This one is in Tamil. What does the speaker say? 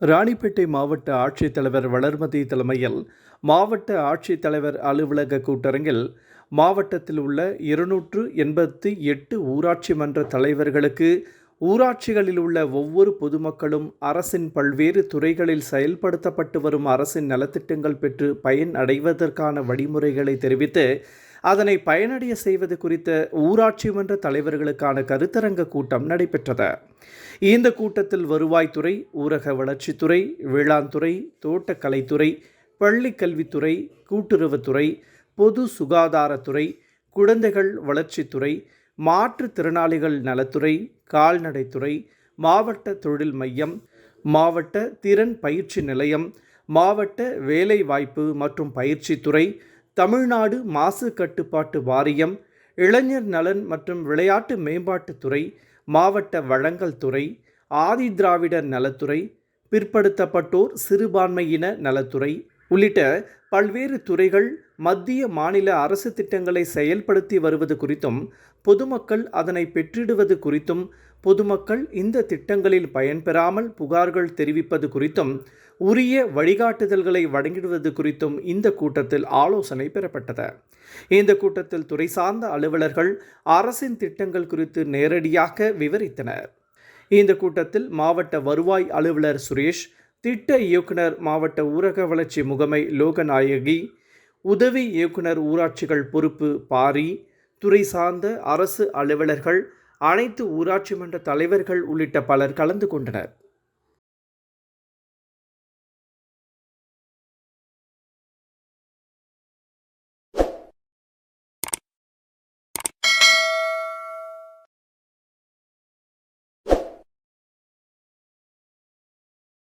ராணிப்பேட்டை மாவட்ட ஆட்சித்தலைவர் வளர்மதி தலைமையில் மாவட்ட ஆட்சித்தலைவர் அலுவலக கூட்டரங்கில் மாவட்டத்தில் உள்ள இருநூற்று எண்பத்தி எட்டு ஊராட்சி மன்ற தலைவர்களுக்கு ஊராட்சிகளில் உள்ள ஒவ்வொரு பொதுமக்களும் அரசின் பல்வேறு துறைகளில் செயல்படுத்தப்பட்டு வரும் அரசின் நலத்திட்டங்கள் பெற்று பயன் அடைவதற்கான வழிமுறைகளை தெரிவித்து அதனை பயனடைய செய்வது குறித்த ஊராட்சி மன்ற தலைவர்களுக்கான கருத்தரங்க கூட்டம் நடைபெற்றது. இந்த கூட்டத்தில் வருவாய்த்துறை ஊரக வளர்ச்சித்துறை வேளாண் துறை தோட்டக்கலைத்துறை பள்ளிக்கல்வித்துறை கூட்டுறவுத்துறை பொது சுகாதாரத்துறை குழந்தைகள் வளர்ச்சித்துறை மாற்றுத்திறனாளிகள் நலத்துறை கால்நடைத்துறை மாவட்ட தொழில் மையம் மாவட்ட திறன் பயிற்சி நிலையம் மாவட்ட வேலைவாய்ப்பு மற்றும் பயிற்சித்துறை தமிழ்நாடு மாசு கட்டுப்பாட்டு வாரியம் இளைஞர் நலன் மற்றும் விளையாட்டு மேம்பாட்டுத்துறை மாவட்ட வழங்கல் துறை ஆதி திராவிடர் நலத்துறை பிற்படுத்தப்பட்டோர் சிறுபான்மையின நலத்துறை உள்ளிட்ட பல்வேறு துறைகள் மத்திய மாநில அரசு திட்டங்களை செயல்படுத்தி வருவது குறித்தும் பொதுமக்கள் அதனை பெற்றிடுவது குறித்தும் பொதுமக்கள் இந்த திட்டங்களில் பயன்பெறாமல் புகார்கள் தெரிவிப்பது குறித்தும் உரிய வழிகாட்டுதல்களை வழங்கிடுவது குறித்தும் இந்த கூட்டத்தில் ஆலோசனை பெறப்பட்டது. இந்த கூட்டத்தில் துறை சார்ந்த அலுவலர்கள் அரசின் திட்டங்கள் குறித்து நேரடியாக விவரித்தனர். இந்த கூட்டத்தில் மாவட்ட வருவாய் அலுவலர் சுரேஷ் திட்ட இயக்குனர் மாவட்ட ஊரக வளர்ச்சி முகமை லோகநாயகி உதவி இயக்குனர் ஊராட்சிகள் பொறுப்பு பாரி துறை சார்ந்த அரசு அலுவலர்கள் அனைத்து ஊராட்சி மன்ற தலைவர்கள் உள்ளிட்ட பலர் கலந்து கொண்டனர்.